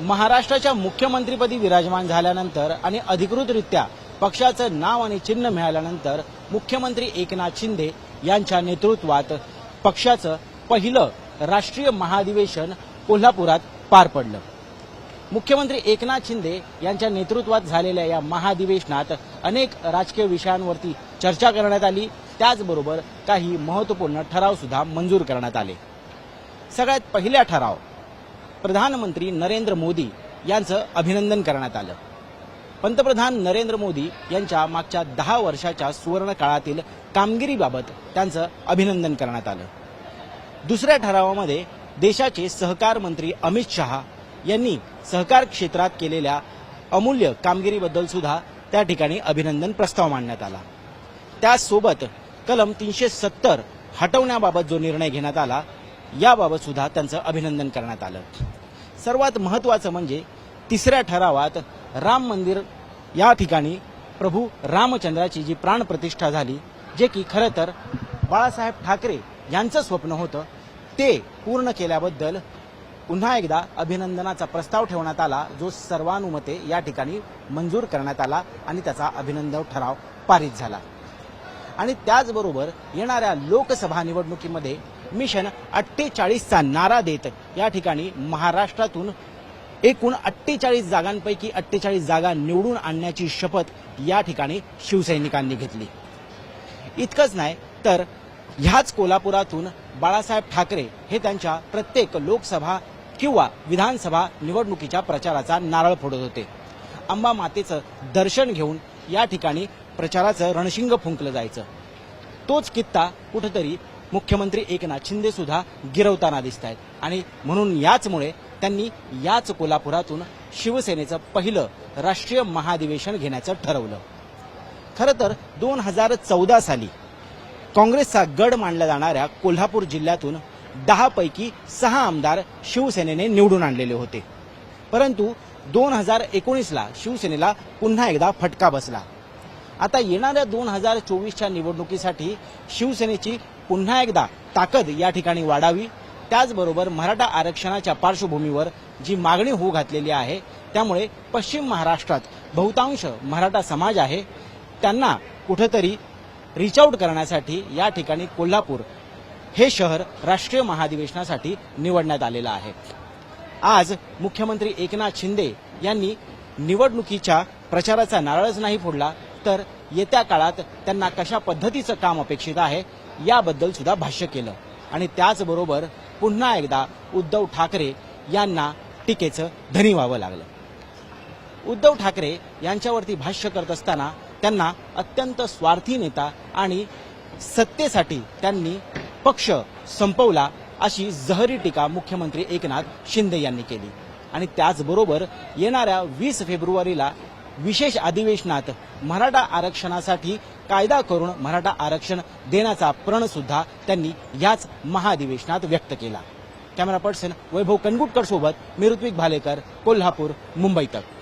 महाराष्ट्राच्या मुख्यमंत्रीपदी विराजमान झाल्यानंतर आणि अधिकृतरित्या पक्षाचं नाव आणि चिन्ह मिळाल्यानंतर मुख्यमंत्री एकनाथ शिंदे यांच्या नेतृत्वात पक्षाचं पहिलं राष्ट्रीय महाधिवेशन कोल्हापुरात पार पडलं. मुख्यमंत्री एकनाथ शिंदे यांच्या नेतृत्वात झालेल्या या महाधिवेशनात अनेक राजकीय विषयांवरती चर्चा करण्यात आली. त्याचबरोबर काही महत्त्वपूर्ण ठराव सुद्धा मंजूर करण्यात आले. सगळ्यात पहिला ठराव प्रधानमंत्री नरेंद्र मोदी यांचं अभिनंदन करण्यात आलं. पंतप्रधान नरेंद्र मोदी यांच्या मागच्या दहा वर्षाच्या सुवर्ण काळातील कामगिरीबाबत त्यांचं अभिनंदन करण्यात आलं. दुसऱ्या ठरावामध्ये देशाचे सहकार मंत्री अमित शहा यांनी सहकार क्षेत्रात केलेल्या अमूल्य कामगिरीबद्दल सुद्धा त्या ठिकाणी अभिनंदन प्रस्ताव मांडण्यात आला. त्यासोबत कलम तीनशे सत्तर हटवण्याबाबत जो निर्णय घेण्यात आला याबाबत सुद्धा त्यांचं अभिनंदन करण्यात आलं. सर्वात महत्त्वाचं म्हणजे तिसऱ्या ठरावात राम मंदिर या ठिकाणी प्रभू रामचंद्राची जी प्राणप्रतिष्ठा झाली जे की खरं तर बाळासाहेब ठाकरे यांचं स्वप्न होतं ते पूर्ण केल्याबद्दल पुन्हा एकदा अभिनंदनाचा प्रस्ताव ठेवण्यात आला जो सर्वानुमते या ठिकाणी मंजूर करण्यात आला आणि त्याचा अभिनंदन ठराव पारित झाला. आणि त्याचबरोबर येणाऱ्या लोकसभा निवडणुकीमध्ये मिशन अठ्ठेचाळीसचा नारा देत या ठिकाणी महाराष्ट्रातून एकूण अठ्ठेचाळीस जागांपैकी अठ्ठेचाळीस जागा निवडून आणण्याची शपथ या ठिकाणी शिवसैनिकांनी घेतली. इतकंच नाही तर ह्याच कोल्हापुरातून बाळासाहेब ठाकरे हे त्यांच्या प्रत्येक लोकसभा किंवा विधानसभा निवडणुकीच्या प्रचाराचा नारळ फोडत होते. अंबा मातेचं दर्शन घेऊन या ठिकाणी प्रचाराचं रणशिंग फुंकलं जायचं. तोच कित्ता कुठंतरी मुख्यमंत्री एकनाथ शिंदे सुद्धा गिरवताना दिसत आहेत आणि म्हणून याचमुळे त्यांनी याच कोल्हापुरातून शिवसेनेचं पहिलं राष्ट्रीय महाधिवेशन घेण्याचं ठरवलं. खरं तर दोन हजार चौदा साली काँग्रेसचा गड मानल्या जाणाऱ्या कोल्हापूर जिल्ह्यातून दहा पैकी सहा आमदार शिवसेनेने निवडून आणलेले होते. परंतु दोन हजार एकोणीसला शिवसेनेला पुन्हा एकदा फटका बसला. आता येणाऱ्या दोन हजार चोवीसच्या निवडणुकीसाठी शिवसेनेची पुन्हा एकदा ताकद या ठिकाणी वाढावी. त्याचबरोबर मराठा आरक्षणाच्या पार्श्वभूमीवर जी मागणी होऊ घातलेली आहे त्यामुळे पश्चिम महाराष्ट्रात बहुतांश मराठा समाज आहे त्यांना कुठंतरी रिच आऊट करण्यासाठी या ठिकाणी कोल्हापूर हे शहर राष्ट्रीय महाधिवेशनासाठी निवडण्यात आलेलं आहे. आज मुख्यमंत्री एकनाथ शिंदे यांनी निवडणुकीच्या प्रचाराचा नारळच नाही फोडला तर येत्या काळात त्यांना कशा पद्धतीचं काम अपेक्षित आहे याबद्दल सुद्धा भाष्य केलं. आणि त्याचबरोबर पुन्हा एकदा उद्धव ठाकरे यांना टीकेचं धनी व्हावं लागलं. उद्धव ठाकरे यांच्यावरती भाष्य करत असताना त्यांना अत्यंत स्वार्थी नेता आणि सत्तेसाठी त्यांनी पक्ष संपवला अशी जहरी टीका मुख्यमंत्री एकनाथ शिंदे यांनी केली. आणि त्याचबरोबर येणाऱ्या वीस फेब्रुवारीला विशेष अधिवेशनात मराठा आरक्षणासाठी कायदा करून मराठा आरक्षण देण्याचा प्रण सुद्धा त्यांनी याच महाधिवेशनात व्यक्त केला. कॅमेरा पर्सन वैभव कनगुटकर सोबत मी ऋत्विक भालेकर कोल्हापूर मुंबई तक.